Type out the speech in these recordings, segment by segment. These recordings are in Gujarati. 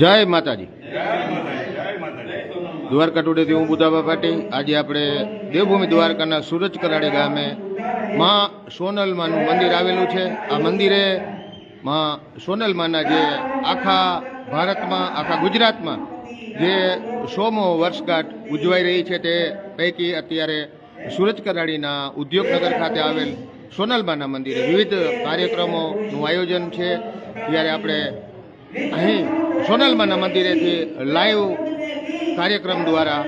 જય માતાજી. દ્વારકા ટુડેથી હું બુધાબા પાટી આજે આપણે દેવભૂમિ દ્વારકાના સુરજ કરાડી ગામે માં સોનલમાનું મંદિર આવેલું છે. આ મંદિરે માં સોનલમાના જે આખા ભારતમાં, આખા ગુજરાતમાં જે સોમો વર્ષગાંઠ ઉજવાઈ રહી છે તે પૈકી અત્યારે સુરજ કરાડીના ઉદ્યોગનગર ખાતે આવેલ સોનલમાના મંદિરે વિવિધ કાર્યક્રમોનું આયોજન છે. ત્યારે આપણે અહીં સોનલમાના મંદિરેથી લાઈવ કાર્યક્રમ દ્વારા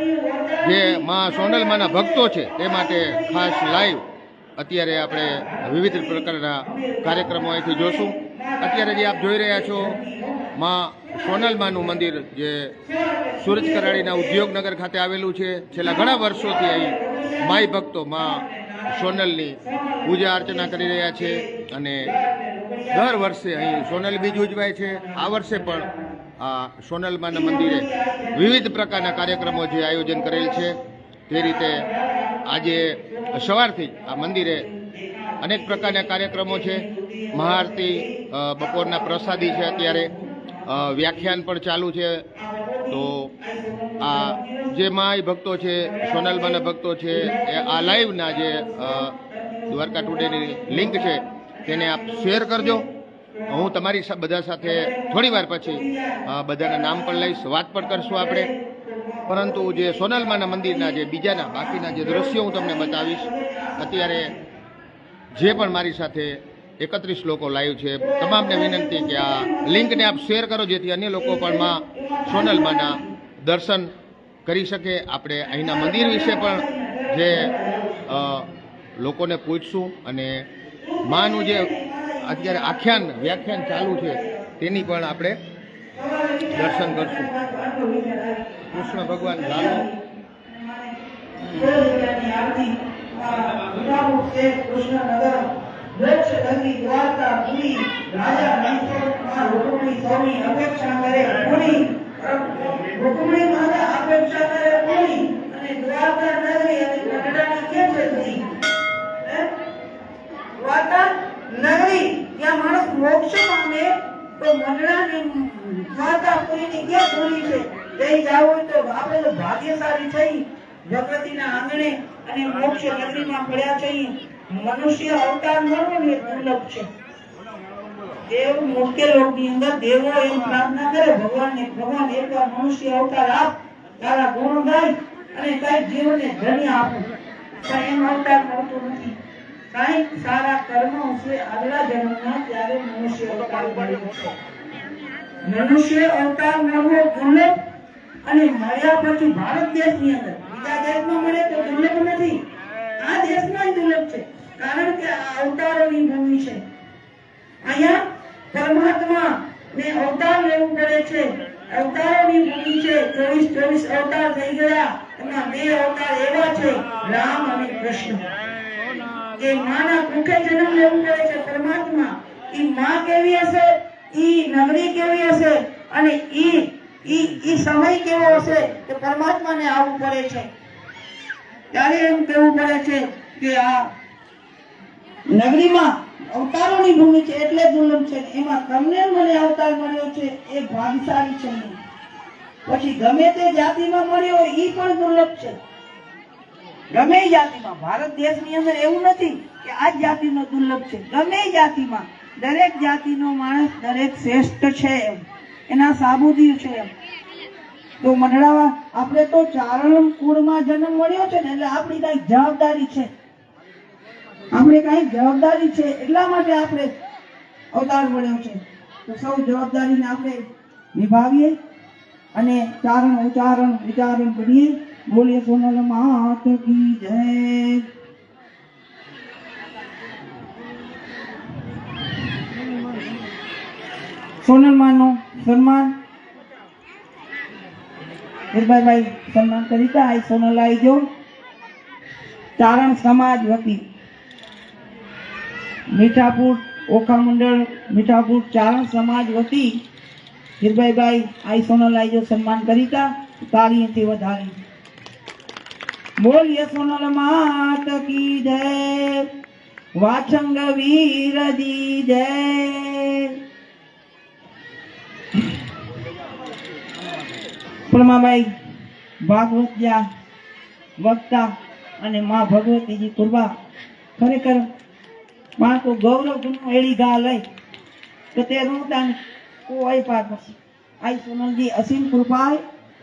જે મા સોનલમાના ભક્તો છે, તે માટે ખાસ લાઈવ અત્યારે આપણે વિવિધ પ્રકારના કાર્યક્રમો અહીંથી જોશું. અત્યારે જે આપ જોઈ રહ્યા છો, માં સોનલમાનું મંદિર જે સુરજ કરાડીના ઉદ્યોગનગર ખાતે આવેલું છે. છેલ્લા ઘણા વર્ષોથી અહીં માઈ ભક્તો મા સોનલની પૂજા અર્ચના કરી રહ્યા છે અને દર વર્ષે અહીં સોનલ બીજ ઉજવાય છે, આ વર્ષે પણ આ સોનલમાના મંદિરે વિવિધ પ્રકારના કાર્યક્રમો જે આયોજન કરેલ છે, તે રીતે આજે સવારથી આ મંદિરે અનેક પ્રકારના કાર્યક્રમો છે. મહાઆરતી બપોરના પ્રસાદી છે અત્યારે વ્યાખ્યાન પણ ચાલુ છે. તો આ જે માય ભક્તો છે સોનલમાના ભક્તો છે, એ આ લાઈવના જે દ્વારકા ટુડેની લિંક છે તેને આપ શેર કરજો. હું તમારી બધા સાથે થોડી વાર પછી બધાના નામ પણ લઈશ, વાત પણ કરશું આપણે. પરંતુ જે સોનલમાના મંદિરના જે બીજાના, બાકીના જે દ્રશ્યો હું તમને બતાવીશ, અત્યારે જે પણ મારી સાથે એકત્રીસ લોકો લાઈવ છે, તમામને વિનંતી કે આ લિંકને આપ શેર કરો, જેથી અન્ય લોકો પણ માં સોનલમાના દર્શન કરી શકે. આપણે અહીંના મંદિર વિશે પણ જે લોકોને પૂછશું અને માનું જે અત્યારે આખ્યાન, વ્યાખ્યાન ચાલુ છે, તેની પણ આપણે દર્શન કરશું. કૃષ્ણ ભગવાન લાલો. નગરી ત્યાં માણસ મોક્ષ પામે તો મંડળાની માતા પુરીની ક્યાં પૂરી છે? જઈ જાવ તો આપણે તો ભાગ્યશાળી થઈ ભગવતીના આંગણે અને મોક્ષ નગરીમાં પડ્યા છીએ. મનુષ્ય અવતાર મળવો ને એ દુર્લભ છે. દેવ મુશ્કેલ લોકની અંદર દેવો એમ પ્રાર્થના કરે, ભગવાનને ભગવાન એકવાર મનુષ્ય અવતાર આપ, તારા ગુણ ગાય અને કઈ જીવને ધન્ય આપો. પણ એમ અવતાર મળતો નથી. કાંઈક સારા કર્મો છે આગલા જન્મના ત્યારે મનુષ્ય અવતાર મળ્યો છે. મનુષ્ય અવતાર મળવો ગમે અને મળ્યા પછી ભારત દેશની અંદર બીજા દેશમાં મળે તો દુર્લભ નથી? આ દેશમાં દુર્લભ છે. કારણ કે આ અવતારોની ભૂમિ છે. અહીંયા પરમાત્મા ને અવતાર લેવું પડે છે. અવતારોની ભૂમિ છે. ચોવીસ ચોવીસ અવતાર થઈ ગયા. એમાં બે અવતાર એવા છે, રામ અને કૃષ્ણ. જે માના કુખે જન્મ લેવું પડે છે, પરમાત્મા, ઈ માં કેવી હશે? ઈ નગરી કેવી હશે? અને ઈ ઈ ઈ સમય કેવો હશે કે પરમાત્માને આવવું પડે છે? ત્યારે એમ કહેવું પડે છે કે આ નગરીમાં અવતારોની ભૂમિ છે, એટલે દુર્લભ છે એમાં તમને મને અવતાર મળ્યો છે, એ ભાગશાળી છે. પછી ગમે તે જાતિમાં મળ્યો ઈ પણ દુર્લભ છે. ગમે જાતિમાં. ભારત દેશની અંદર એવું નથી કે આ જાતિનો દુર્લભ છે. ગમે જાતિમાં દરેક જાતિનો માણસ દરેક શ્રેષ્ઠ છે એમ. એના સાબુદી છે એમ. તો મંડળાવા, આપણે તો ચારણ કુળમાં જન્મ મળ્યો છે ને, એટલે આપણી કઈ જવાબદારી છે. આપણે કઈ જવાબદારી છે એટલા માટે આપણે અવતાર મળ્યો છે. તો સૌ જવાબદારીને આપણે નિભાવીએ અને ચારણ ઉચ્ચારણ વિચારણ કરીએ. બોલીએ સોનલ માત કી જય સોનલ માનું સન્માન હિરભાઈ સન્માન કરીતા આ સોનલ આવી જો તારણ સમાજ વતી મીઠાપુર ઓખા મંડળ, મીઠાપુર ચારણ સમાજ વતી હિરભાઈભાઈ આઈ સોનલ જો સન્માન કરીતા તાળીથી વધારી બોલીએ સોનલ માત કી જય, વાછંગ વીર દી જય. પ્રમાબાઈ ભાગવત્યા વક્તા અને માં ભગવતીજી કૃપા ખરેખર તો ગૌરવ ગુનો એડી ગા લઈ તો તે રૂતાન કોઈ પાર પછી. આઈ સોનલજી અસીમ કૃપા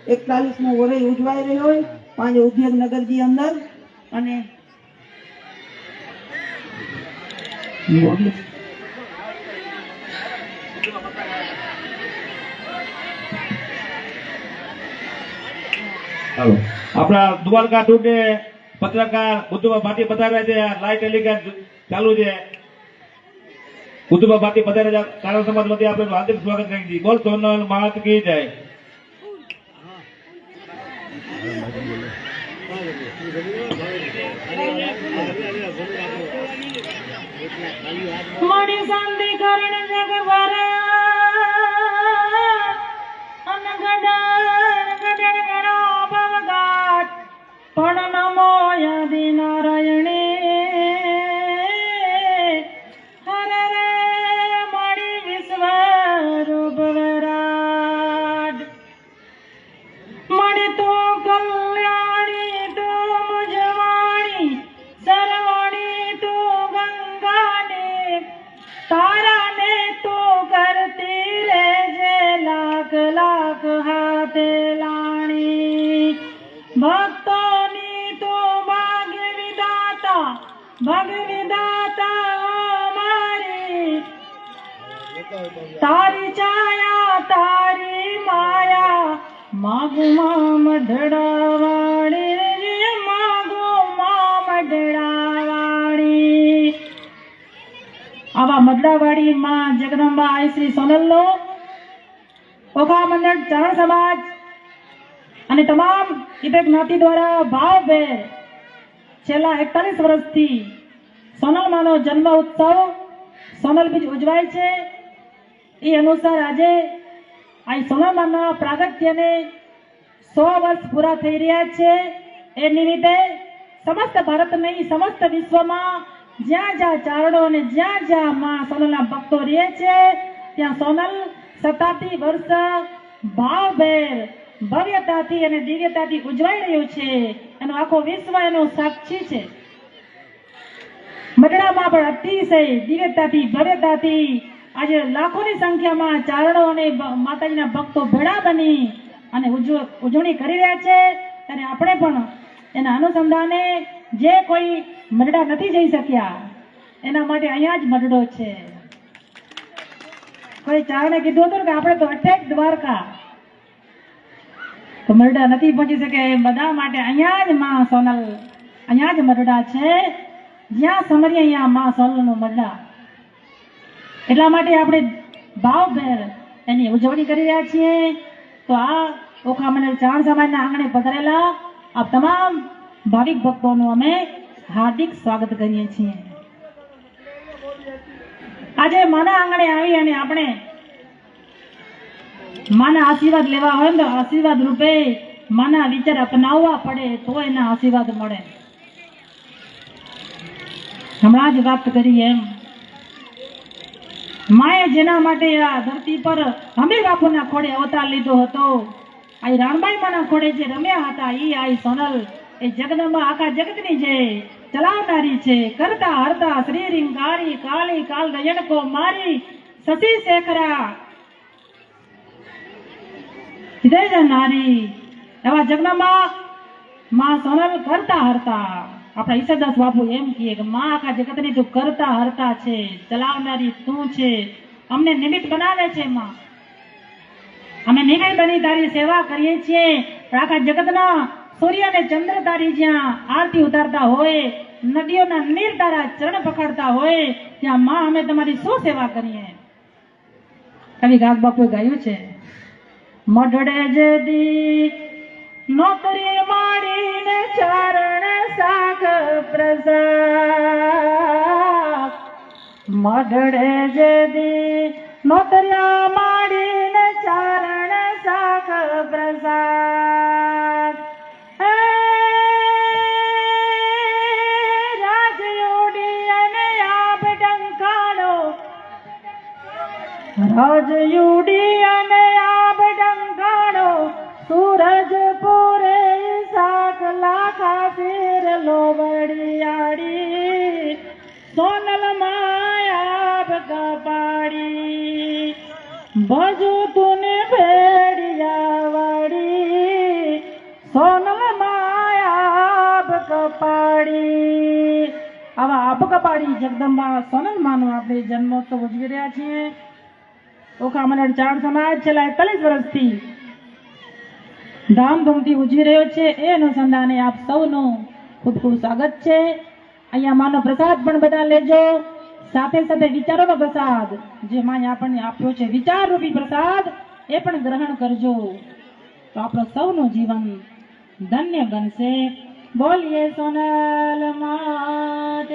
એકતાલીસમો વરે ઉજવાઈ રહ્યો હોય. પાંચ ઉદ્યોગ નગરજી અંદર અને આપણા દ્વારકા ટુડે પત્રકાર બુદ્ધુભા ભાટી પધાર્યા છે. લાઈવ ટેલિકાસ્ટ ચાલુ છે. બુદ્ધુભા ભાટી પધારે છે. કારણ સમાજ વતી આપણે હાર્દિક સ્વાગત છીએ બોલ સોનલ મહાત કી જાય. મારી શાંતિ કરણ જગવર તારી છાયા, તારી માયા, માગુ મામ ઢળાવાણી માગુ મામ ઢળાવાણી આવા મદડાવાડી માં જગદંબા આઈ શ્રી સોનલનો ઓખા મંડળ ચારણ સમાજ અને તમામ ઇબેક જ્ઞાતિ દ્વારા ભાવભેર છેલ્લા એકતાલીસ વર્ષથી સોનલમાનો જન્મ ઉત્સવ સોનલ બીજ ઉજવાય છે. એ અનુસાર આજે આ સોનલમાના પ્રાગત્યને સો વર્ષ પૂરા થઈ રહ્યા છે. એ નિમિત્તે સમસ્ત ભારત નહીં, સમસ્ત વિશ્વમાં જ્યાં જ્યાં ચારણો અને જ્યાં જ્યાં માં સોનલના ભક્તો રહે છે, ત્યાં સોનલ શતાબ્દી વર્ષ ભાવભેર ભવ્યતાથી અને દિવ્યતાથી ઉજવાઈ રહ્યું છે. એનો આખો વિશ્વ એનો સાક્ષી છે. મટડામાં પણ અતિશય દિવ્યતાથી, ભવ્યતાથી આજે લાખોની સંખ્યામાં ચારણો અને માતાજીના ભક્તો ભેળા બની અને ઉજવ- ઉજવણી કરી રહ્યા છે. અને આપણે પણ એના અનુસંધાને જે કોઈ મરડા નથી જઈ શક્યા, એના માટે અહીંયા જ મરડો છે. કોઈ ચારણે કીધું હતું કે આપણે તો અટેક દ્વારકા, તો મરડા નથી પહોંચી શકે બધા માટે અહીંયા જ માં સોનલ, અહીંયા જ મરડા છે. જ્યાં સમરીએ અહીંયા માં સોનલનું મરડા. એટલા માટે આપણે ભાવભેર એની ઉજવણી કરી રહ્યા છીએ. તો આ ઓખા મંડળ ચાણ સમાજના આંગણે પધારેલા આ તમામ ભાવિક ભક્તોનું અમે હાર્દિક સ્વાગત કરીએ છીએ. આજે માના આંગણે આવી અને આપણે માના આશીર્વાદ લેવા હોય તો આશીર્વાદ રૂપે માના વિચાર અપનાવવા પડે તો એના આશીર્વાદ મળે. હમણાં જ વાત કરી એમ. માએ જેના માટે આ ધરતી પર હમીર બાપુના ખોડે અવતાર લીધો હતો. આ રાણબાઈ માના ખોડે જે રમ્યા હતા, ઈ આ સોનલ, એ જગદંબા આખા જગતની જે ચલાવનારી છે, કરતા હરતા શ્રી રિંગારી કાળી કાલ રયણકો મારી સતી શેખરા. હૃદય નારી એવા જગદંબા માં સોનલ કરતા હરતા. આપણા ઈશ્વરદાસ બાપુ એમ કહે કે, માં આખા જગતને તું કરતા, હરતા છે, ચલાવનારી તું છે, અમને નિમિત્ત બનાવે છે માં. અમે નિમિત્ત બની તારી સેવા કરીએ છીએ આખા જગતના સૂર્ય અને ચંદ્ર તારી જ્યાં આરતી ઉતારતા હોય, નદીઓના નીર તારા ચરણ પકડતા હોય, ત્યાં માં અમે તમારી શું સેવા કરીએ? કવિ ગાગ બાપુએ ગાયું છે, મઢડે જદી નોકરી માડીને ચરણ સાગ પ્રસાદ. મઢડે જદી નોતરિયા માડીને ચરણ સાગ પ્રસાદ. ડંકાણો રાજયુડી અને આબ ભજુ તુને ભેડિયા વાડી સોનલ માયાબ કપાડી આવા આબ કપાડી જગદંબા સોનલ માનો આપણે જન્મોત્સવ ઉજવી રહ્યા છીએ. ઓખા મંડળ ચાર સમાજ છેલ્લા એકતાલીસ વર્ષથી ધામધૂમથી ઉજવી રહ્યો છે. એ અનુસંધાને આપ સૌનું ખૂબ ખૂબ સ્વાગત છે. અહીંયા માનો પ્રસાદ પણ બધા લેજો. સાથે સાથે વિચારોનો પ્રસાદ. જે માએ આપણને આપ્યો છે. વિચાર રૂપી પ્રસાદ, એ પણ ગ્રહણ કરજો. તો આપણો સૌનું જીવન ધન્ય બનશે. બોલીએ સોનલ માત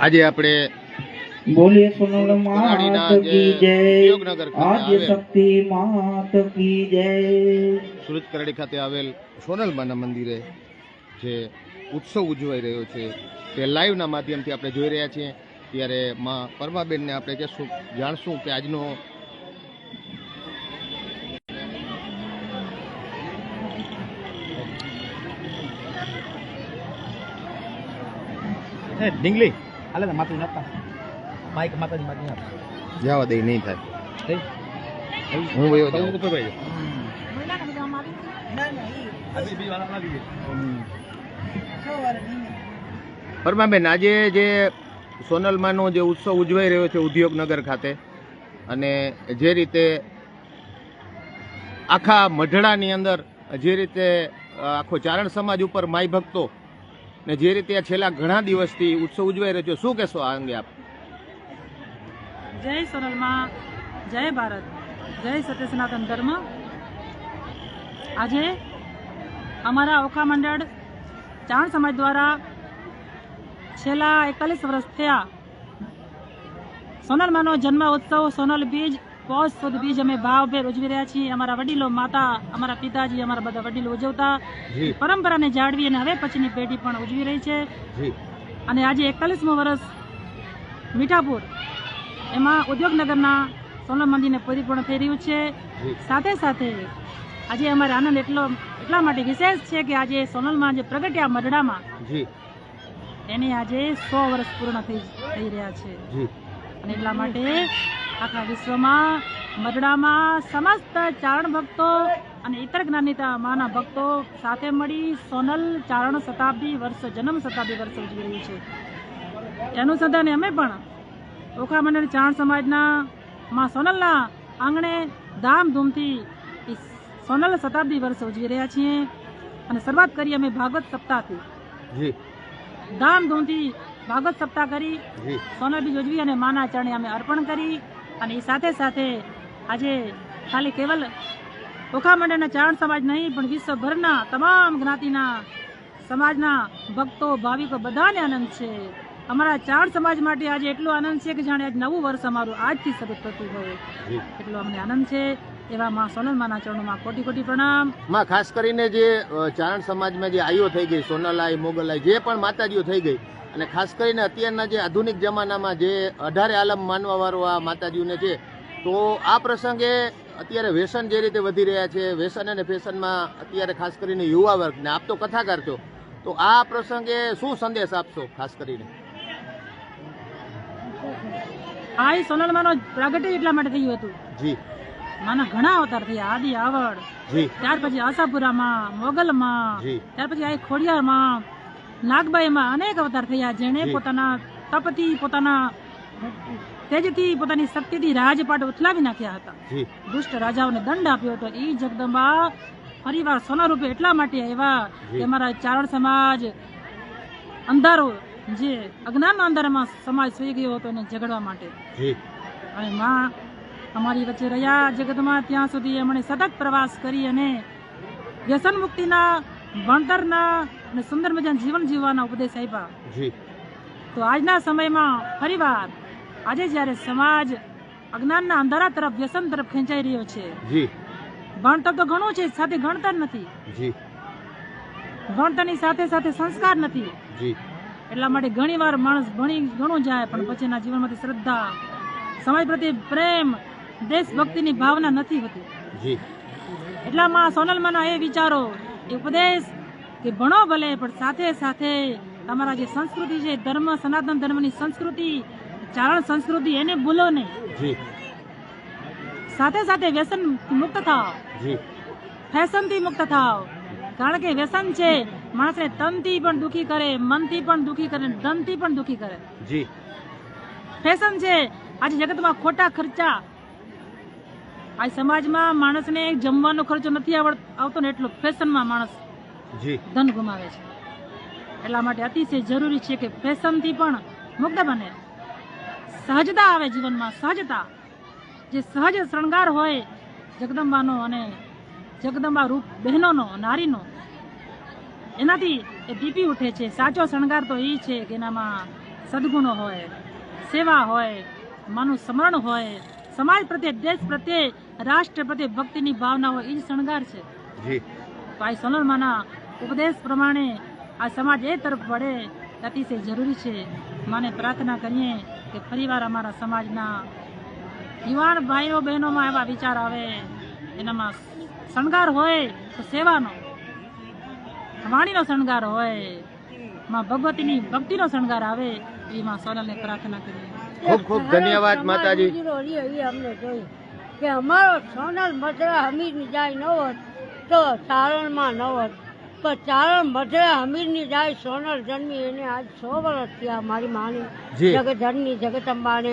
આજે આપણે બોલીએ સોનલ માત કી જય આદ્ય શક્તિ માત કી જય. સુરત કરાડી ખાતે આવેલ સોનલમાના મંદિરે જે ઉત્સવ ઉજવાઈ રહ્યો છે તે લાઈવના માધ્યમથી આપણે જોઈ રહ્યા છીએ. ત્યારે માં પરમાબેનને આપણે કહેશું જાણશું કે આજનો ઢીંગલી હાલે ને નાખતા. માઈક માતાજી માતાજી નાખ જવા દઈ નહીં થાય. હું વયો જાઉં. પરમાબેન આજે જે સોનલમાનો જે ઉત્સવ ઉજવાઈ રહ્યો છે ઉદ્યોગનગર ખાતે અને જે રીતે આખા મઢડાની અંદર જે રીતે આખો ચારણ સમાજ ઉપર માય ભક્તો ને જે રીતે આ છેલ્લા ઘણા દિવસથી ઉત્સવ ઉજવાઈ રહ્યો છે શું કહેશો આ અંગે આપ? જય સોનલમાં જય ભારત જય સત્ય સનાતન ધર્મ. આજે અમારા ઓખા મંડળ ચાણ સમાજ દ્વારા છેલ્લા એકતાલીસ વર્ષ થયા. સોનલમાનો જન્મ ઉત્સવ સોનલ બીજ પોષ સુદ બીજ અમે ભાવભેર ઉજવી રહ્યા છીએ. અમારા વડીલો માતા અમારા પિતાજી અમારા બધા વડીલો ઉજવતા. પરંપરાને જાળવી અને હવે પછીની પેઢી પણ ઉજવી રહી છે. અને આજે એકતાલીસમું વર્ષ મીઠાપુર એમાં ઉદ્યોગનગરના સોનલ મંદિરને પરિપૂર્ણ થઈ રહ્યું છે. સાથે સાથે આજે અમારે આનંદ એટલો એટલા માટે વિશેષ છે કે આજે સોનલમાં જે પ્રગટ્યા મઢડામાં એને આજે સો વર્ષ પૂર્ણ થઈ થઈ રહ્યા છે. અને એટલા માટે આખા વિશ્વમાં મઢડામાં સમસ્ત ચારણ ભક્તો અને ઇતર જ્ઞાનીતા માના ભક્તો સાથે મળી સોનલ ચારણ શતાબ્દી વર્ષ જન્મ શતાબ્દી વર્ષ ઉજવી રહ્યું છે. એનું અનુસંધાને અમે પણ ઓખા મંડળ ચાણ સમાજના માં સોનલના આંગણે ધામધૂમથી સોનલ શતાબ્દી વર્ષ ઉજવી રહ્યા છીએ અને શરૂઆત કરી અમે ભાગવત સપ્તાહથી. ધામધૂમથી ભાગવત સપ્તાહ કરી સોનલ બીજ ઉજવી અને માના ચરણે અમે અર્પણ કરી અને એ સાથે સાથે આજે ખાલી કેવલ ઓખા મંડળના ચારણ સમાજ નહીં પણ વિશ્વભરના તમામ જ્ઞાતિના સમાજના ભક્તો ભાવિકો બધાને આનંદ છે. અમારા ચારણ સમાજ માટે આજે એટલો આનંદ છે કે જાણે આજ નવું વર્ષ અમારું આજથી શરૂ થતું હોય. એટલો અમને આનંદ છે. એવા માં સોનલ માના ચરણોમાં કોટી કોટી પ્રણામ. માં ખાસ કરીને જે ચારણ સમાજમાં જે આઈઓ થઈ ગઈ સોનલાઈ મોગલાઈ જે પણ માતાજીઓ થઈ ગઈ અને ખાસ કરીને અત્યારના જે આધુનિક જમાનામાં જે અઢારે આલમ માનવાવાળો આ માતાજીઓને છે તો આ પ્રસંગે અત્યારે વ્યસન જે રીતે વધી રહ્યા છે વ્યસન અને ફેશનમાં અત્યારે ખાસ કરીને યુવા વર્ગને આપ તો કથાકાર છો તો આ પ્રસંગે શું સંદેશ આપશો ખાસ કરીને? આ એ સોનલ માનો પ્રાગટ્ય એટલા માટે થયું હતું. જી. માના ઘણા અવતાર થયા. આદિ આવડ જી. ત્યાર પછી આશાપુરામાં મોગલમાં ત્યાર પછી આ ખોડિયારમાં નાગબાઈમાં અનેક અવતાર થયા જેણે પોતાના તપથી પોતાના તેજથી પોતાની શક્તિથી રાજપાટ ઉથલાવી નાખ્યા હતા. દુષ્ટ રાજાઓને દંડ આપ્યો હતો. એ જગદંબા ફરીવાર સોના રૂપે એટલા માટે આવ્યા. કે અમારા ચારણ સમાજ અંધારો જે અજ્ઞાનના અંધારામાં સમાજ સુઈ ગયો હતો એને ઝઘડવા માટે. અને માં અમારી વચ્ચે રહ્યા જગતમાં ત્યાં સુધી એમણે સતત પ્રવાસ કરી અને વ્યસન મુક્તિના ભણતરના અને સુંદર મજાના જીવન જીવવાના ઉપદેશ આપ્યા. જી. તો આજના સમયમાં ફરીવાર આજે જ્યારે સમાજ અજ્ઞાનના અંધારા તરફ વ્યસન તરફ ખેંચાઈ રહ્યો છે. ભણતર તો ઘણું છે સાથે ગણતર નથી. ભણતરની સાથે સાથે સંસ્કાર નથી. જી. એટલા માટે ઘણીવાર માણસ ભણી ઘણું જાય પણ પછીના જીવનમાંથી શ્રદ્ધા સમાજ પ્રત્યે પ્રેમ દેશભક્તિની ભાવના નથી હોતી. એટલામાં સોનલમાના એ વિચારો એ ઉપદેશ કે ભણો ભલે પણ સાથે સાથે તમારા જે સંસ્કૃતિ છે ધર્મ સનાતન ધર્મની સંસ્કૃતિ ચારણ સંસ્કૃતિ એને ભૂલો નહીં. સાથે સાથે વ્યસન મુક્ત થાવ ફેશનથી મુક્ત થાવ કારણ કે વ્યસન છે માણસને તનથી પણ દુખી કરે મનથી પણ દુખી કરે ધનથી પણ દુખી કરે. જી. ફેશન છે. આજે જગતમાં ખોટા ખર્ચા. આજ સમાજમાં માણસને જમવાનો ખર્ચો નથી આવતો ને એટલો ફેશનમાં માણસ જી. ધન ગુમાવે છે. એટલા માટે અતિશય જરૂરી છે કે ફેશનથી પણ મુક્ત બને. સહજતા આવે જીવનમાં સહજતા. જે સહજ શણગાર હોય જગદંબાનો અને જગદંબા રૂપ બહેનોનો નારીનો એનાથી એ દીપી ઉઠે છે. સાચો શણગાર તો એ છે કે એનામાં સદગુણો હોય સેવા હોય માનું સ્મરણ હોય સમાજ પ્રત્યે દેશ પ્રત્યે રાષ્ટ્ર પ્રત્યે ભક્તિની ભાવના હોય એ જ શણગાર છે. જી. ભાઈ સોનલમાના ઉપદેશ પ્રમાણે આ સમાજ એ તરફ વળે અતિશય જરૂરી છે. માને પ્રાર્થના કરીએ કે ફરીવાર અમારા સમાજના યુવાન ભાઈઓ બહેનોમાં એવા વિચાર આવે એનામાં શણગાર હોય તો સેવાનો વાણીનો શણગાર હોયમાં ભગવતીની ભક્તિનો શણગાર આવે એ માં સોનલને પ્રાર્થના કરીએ. ખૂબ ખૂબ ધન્યવાદ માતાજી. અમને જોયું કે અમારો સોનલ મધરા હમીરની જાય ન હોત તો ચારણમાં ન હોત. પણ ચારણ મધરા હમીરની જાય સોનલ જન્મી એને આજ સો વર્ષ થયા મારી માને જી. જગધરની જગદંબાને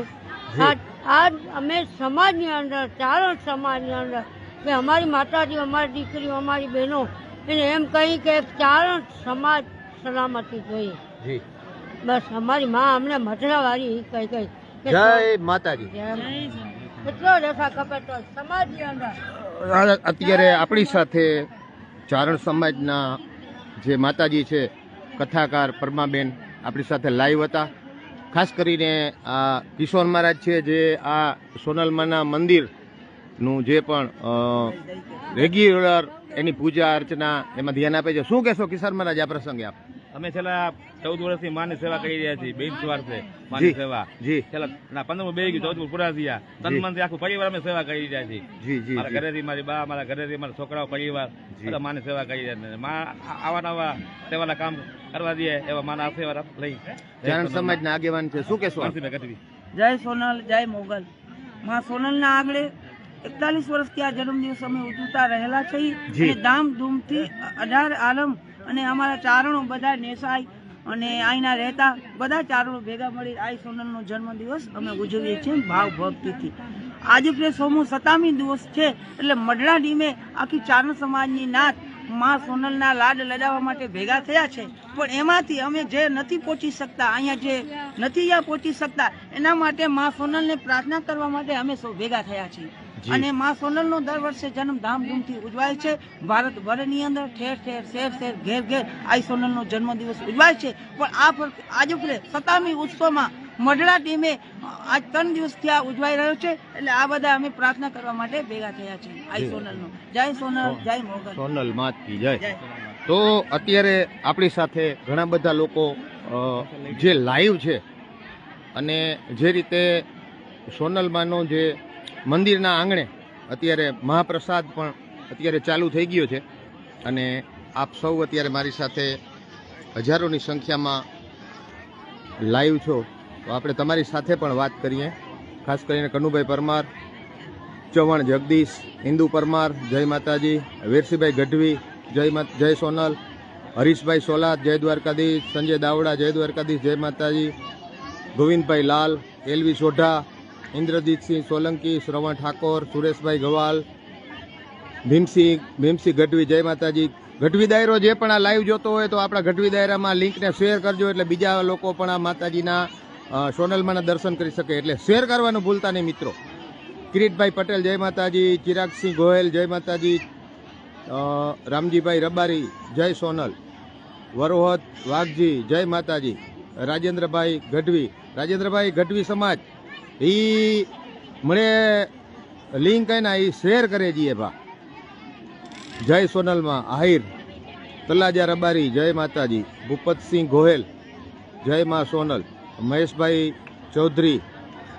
આજ આજ અમે સમાજની અંદર ચારણ સમાજની અંદર કે અમારી માતાજી અમારી દીકરીઓ અમારી બહેનો એને એમ કહી કે ચારણ સમાજ સલામતી જોઈએ. જી. બસ અમારી માં અમને મધરાવાળી કઈ કઈ જય માતાજી. એટલો રેખા કપે તો સમાજની અંદર. અત્યારે આપણી સાથે ચારણ સમાજના જે માતાજી છે કથાકાર પરમાબેન આપણી સાથે લાઈવ હતા. ખાસ કરીને આ કિશોર મહારાજ છે જે આ સોનલમાના મંદિરનું જે પણ રેગ્યુલર એની પૂજા અર્ચના એમાં ધ્યાન આપે છે. શું કહેશો કિશોર મહારાજ આ પ્રસંગે આપ? અમે છેલ્લા ચૌદ વર્ષથી માની સેવા કરી રહ્યા છીએ બેન સવાર છે માની સેવા. જી. છેલ્લા ના પંદર બે ગયું ચૌદ પૂરા થયા. તન મન આખું પરિવાર અમે સેવા કરી રહ્યા છીએ. જી જી મારા ઘરેથી મારી બા મારા ઘરેથી મારા છોકરાઓ પરિવાર. બધા માની સેવા કરી રહ્યા છે. માં આવા નવા સેવાના કામ કરવા દે એવા માના આશીર્વાદ લઈ. જાણ સમાજના આગેવાન છે. શું કહેશો જય સોનલ જય મોગલ. માં સોનલના આગળ એકતાલીસ વર્ષથી આ જન્મદિવસ અમે ઉજવતા રહેલા છીએ. અને ધામધૂમથી અઢાર આલમ અને અમારા ચારણો બધા નેસાઈ અને અહીંના રહેતા બધા ચારણો ભેગા મળી આ સોનલનો જન્મદિવસ અમે ઉજવીએ છીએ ભાવ ભક્તિથી આજે પ્રે સોમુ સતામી દિવસ છે એટલે મડડા ડીમે આખી ચારણ સમાજની નાતમાં સોનલના લાડ લડાવવા માટે ભેગા થયા છે પણ એમાંથી અમે જે નથી પહોંચી શકતા અહીંયા જે નથી અહીંયા પહોંચી શકતા એના માટે માં સોનલને પ્રાર્થના કરવા માટે અમે સૌ ભેગા થયા છીએ. અને માં સોનલનો દર વર્ષે જન્મ ધામધૂમથી ઉજવાય છે. ભારત ભારતભરની અંદર ઠેર ઠેર શેર શેર ઘેર ઘેર આઈ સોનલનો જન્મદિવસ ઉજવાય છે. પણ આ પર આજ ઉપરે સતામી ઉત્સવમાં મઢડા ટીમે આજ ત્રણ દિવસ આ ઉજવાઈ રહ્યો છે. એટલે આ બધા અમે પ્રાર્થના કરવા માટે ભેગા થયા છે. આઈ. સોનલનો. જય સોનલ જય મોગલ. સોનલ માત કી જય. તો અત્યારે આપણી સાથે ઘણા બધા લોકો જે લાઈવ છે અને જે રીતે સોનલમાનો જે મંદિરના આંગણે અત્યારે મહાપ્રસાદ પણ અત્યારે ચાલુ થઈ ગયો છે અને આપ સૌ અત્યારે મારી સાથે હજારોની સંખ્યામાં લાઈવ છો. તો આપણે તમારી સાથે પણ વાત કરીએ. ખાસ કરીને કનુભાઈ પરમાર, ચૌહાણ જગદીશ, હિન્દુ પરમાર, જય માતાજી, વીરસીભાઈ ગઢવી, જય મા- જય સોનલ, હરીશભાઈ સોલાદ જય દ્વારકાધીશ, સંજય દાવડા, જય દ્વારકાધીશ, જય માતાજી, ગોવિંદભાઈ લાલ, એલવી સોઢા ઇન્દ્રજીતસિંહ સોલંકી, શ્રવણ ઠાકોર, સુરેશભાઈ ગવાલ, ભીમસિંહ ભીમસિંહ ગઢવી, જય માતાજી. ગઢવી દાયરો જે પણ આ લાઈવ જોતો હોય તો આપણા ગઢવી દાયરામાં લિંકને શેર કરજો એટલે બીજા લોકો પણ આ માતાજીના સોનલમાંના દર્શન કરી શકે. એટલે શેર કરવાનું ભૂલતા નહીં મિત્રો. કિરીટભાઈ પટેલ, જય માતાજી. ચિરાગસિંહ ગોયલ, જય માતાજી. રામજીભાઈ રબારી, જય સોનલ. વરોહત વાઘજી, જય માતાજી. રાજેન્દ્રભાઈ ગઢવી. રાજેન્દ્રભાઈ ગઢવી સમાજ. એ મને લિંક હે ને એ શેર કરે જીએ ભા. જય સોનલમાં, આહિર, તલાજા રબારી, જય માતાજી, ભૂપતસિંહ ગોહેલ, જય મા સોનલ, મહેશભાઈ ચૌધરી,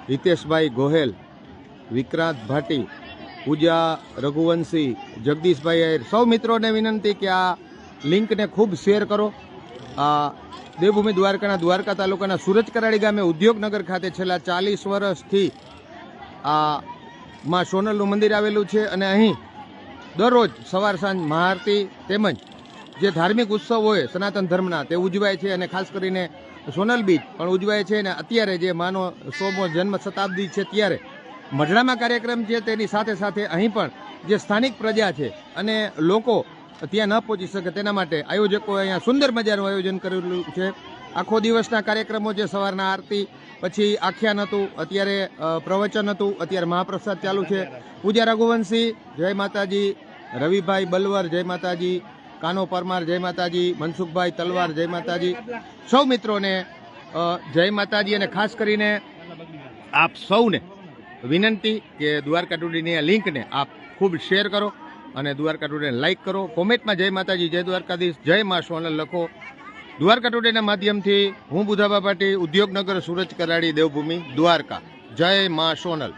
હિતેશભાઈ ગોહેલ, વિક્રાંત ભાટી, પૂજા રઘુવંશી, જગદીશભાઈ આહિર. સૌ મિત્રોને વિનંતી કે આ લિંકને ખૂબ શેર કરો. દેવભૂમિ દ્વારકાના દ્વારકા તાલુકાના સુરજ કરાડી ગામે ઉદ્યોગનગર ખાતે છેલ્લા ચાલીસ વર્ષથી આ માં સોનલનું મંદિર આવેલું છે અને અહીં દરરોજ સવાર સાંજ મહાઆરતી તેમજ જે ધાર્મિક ઉત્સવ હોય સનાતન ધર્મના તે ઉજવાય છે અને ખાસ કરીને સોનલ બીચ પણ ઉજવાય છે અને અત્યારે જે માનો સોમો જન્મ શતાબ્દી છે ત્યારે મઢડામાં કાર્યક્રમ છે તેની સાથે સાથે અહીં પણ જે સ્થાનિક પ્રજા છે અને લોકો ત્યાં ન પહોંચી શકે તેના માટે આયોજકો અહીંયા સુંદર મજાનું આયોજન કરેલું છે. આખો દિવસના કાર્યક્રમો છે સવારના આરતી પછી આખ્યાન હતું, અત્યારે પ્રવચન હતું, અત્યારે મહાપ્રસાદ ચાલુ છે. પૂજા રઘુવંશી, જય માતાજી. રવિભાઈ બલવર, જય માતાજી. કાનો પરમાર, જય માતાજી. મનસુખભાઈ તલવાર, જય માતાજી. સૌ મિત્રોને જય માતાજી અને ખાસ કરીને આપ સૌને વિનંતી કે દ્વારકા ટુડીની આ લિંકને આપ ખૂબ શેર કરો. અને દ્વારકા ટુડેને લાઇક કરો. કોમેન્ટમાં જય માતાજી, જય દ્વારકાધીશ, જય મા સોનલ લખો. દ્વારકા ટુડેના માધ્યમથી હું બુધાબા પાટી ઉદ્યોગનગર સુરજ કરાડી દેવભૂમિ, દ્વારકા. જય મા સોનલ.